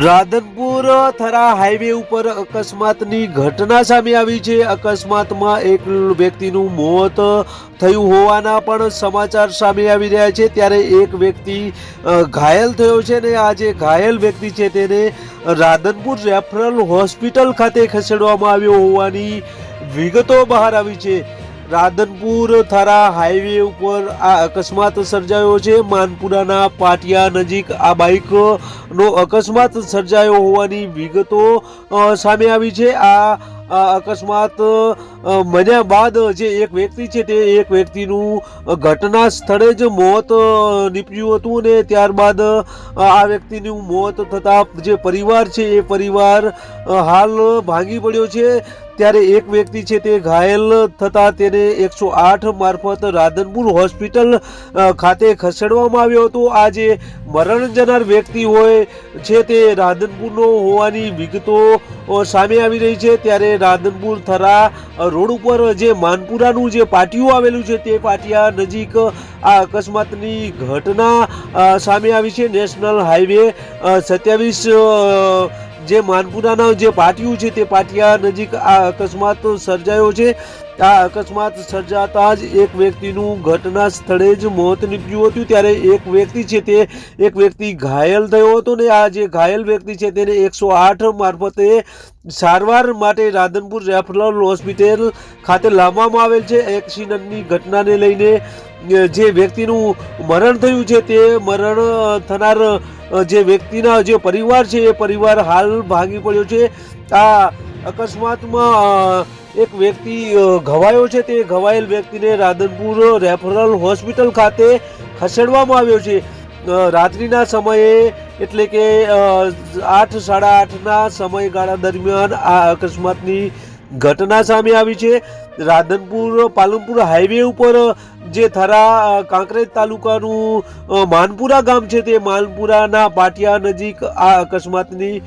Radhanpur Thara highway ઉપર અકસ્માતની ઘટના સામે આવી છે. અકસ્માતમાં એક વ્યક્તિનું મોત થયું હોવાના પણ સમાચાર સામે આવી રહ્યા છે. ત્યારે એક વ્યક્તિ ઘાયલ થયો છે ને આ જે ઘાયલ વ્યક્તિ છે તેને રાધનપુર રેફરલ હોસ્પિટલ ખાતે ખસેડવામાં આવ્યો હોવાની વિગતો બહાર આવી છે. રાધનપુર થરા હાઈવે ઉપર આ અકસ્માત સર્જાયો છે. માનપુરાના પાટિયા નજીક આ બાઇકનો અકસ્માત સર્જાયો હોવાની વિગતો સામે આવી છે. આ અકસ્માત બન્યા બાદ જે એક વ્યક્તિ છે તે એક વ્યક્તિનું ઘટના સ્થળે જ મોત નીપજ્યું હતું ને ત્યારબાદ આ વ્યક્તિનું મોત થતાં જે પરિવાર છે એ પરિવાર હાલ ભાંગી પડ્યો છે. ત્યારે એક વ્યક્તિ છે તે ઘાયલ થતાં તેને એકસો આઠ મારફત રાધનપુર હોસ્પિટલ ખાતે ખસેડવામાં આવ્યો હતો. આ જે મરણ જનાર વ્યક્તિ હોય છે તે રાધનપુરનો હોવાની વિગતો સામે આવી રહી છે. ત્યારે રાધનપુર થરા રોડ ઉપર જે માનપુરાનું જે પાટિયું આવેલું છે તે પાટિયા નજીક, આ અકસ્માતની ઘટના સામે આવી છે. નેશનલ હાઈવે સત્યાવીસ જે માનપુરાના જે પાટિયું છે તે પાટિયા નજીક આ અકસ્માત સર્જાયો છે. આ અકસ્માત સર્જાતા જ એક વ્યક્તિનું ઘટના સ્થળે જ મોત નીપજ્યું હતું. ત્યારે એક વ્યક્તિ છે તે, એક વ્યક્તિ ઘાયલ થયો હતો ને આ જે ઘાયલ વ્યક્તિ છે તેને એકસો આઠ મારફતે સારવાર માટે રાધનપુર રેફરલ હોસ્પિટલ ખાતે લાવવામાં આવેલ છે. એક્સિડન્ટની ઘટનાને લઈને જે વ્યક્તિનું મરણ થયું છે તે મરણ થનાર જે વ્યક્તિના જે પરિવાર છે, એ પરિવાર હાલ ભાગી પડ્યો છે. આ અકસ્માતમાં એક વ્યક્તિ ઘવાયો છે. તે ઘવાયેલ વ્યક્તિને રાધનપુર રેફરલ હોસ્પિટલ ખાતે ખસેડવામાં આવ્યો છે. રાત્રિના સમયે એટલે કે આઠ, સાડા આઠના સમયગાળા દરમિયાન આ અકસ્માતની ઘટના સામે આવી છે. રાધનપુર, પાલનપુર હાઈવે ઉપર, જે થરા કાંકરેજ તાલુકાનું માનપુરા ગામ છે તે માનપુરાના પાટિયા નજીક આ અકસ્માતની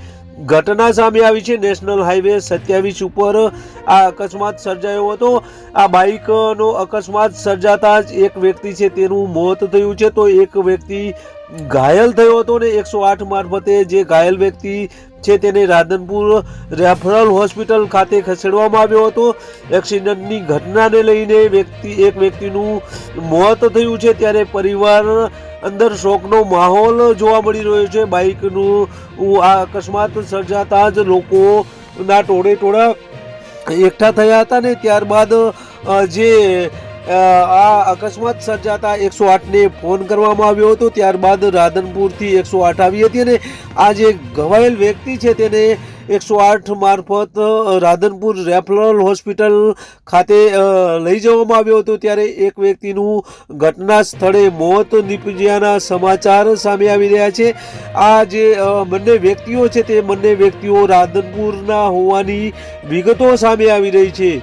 ઘટના સામે આવી છે. નેશનલ હાઈવે સત્યાવીસ ઉપર આ અકસ્માત સર્જાયો હતો. આ બાઇકનો અકસ્માત સર્જાતા જ એક વ્યક્તિ છે તેનું મોત થયું છે. તો એક વ્યક્તિ ઘાયલ થયો હતો ને એકસો આઠ મારફતે જે ઘાયલ વ્યક્તિ છે તેને રાધનપુર રેફરલ હોસ્પિટલ ખાતે ખસેડવામાં આવ્યો હતો. એક્સિડન્ટની ઘટનાને લઈને વ્યક્તિ, એક વ્યક્તિનું મોત થયું છે. ત્યારે પરિવાર અંદર શોકનો માહોલ જોવા મળી રહ્યો છે. બાઇકનું આ અકસ્માત સર્જાતા જ લોકોના ટોળે ટોળા એકઠા થયા હતા ને ત્યારબાદ જે આ અકસ્માત સર્જાતા એકસો આઠને ફોન કરવામાં આવ્યો હતો. ત્યારબાદ રાધનપુરથી એકસો આઠ આવી હતી અને આ જે ઘવાયેલ વ્યક્તિ છે તેને એકસો આઠ મારફત રાધનપુર રેફરલ હોસ્પિટલ ખાતે લઈ જવામાં આવ્યો હતો. ત્યારે એક વ્યક્તિનું ઘટના સ્થળે મોત નીપજ્યાના સમાચાર સામે આવી રહ્યા છે. આ જે બંને વ્યક્તિઓ છે તે બંને વ્યક્તિઓ રાધનપુરના હોવાની વિગતો સામે આવી રહી છે.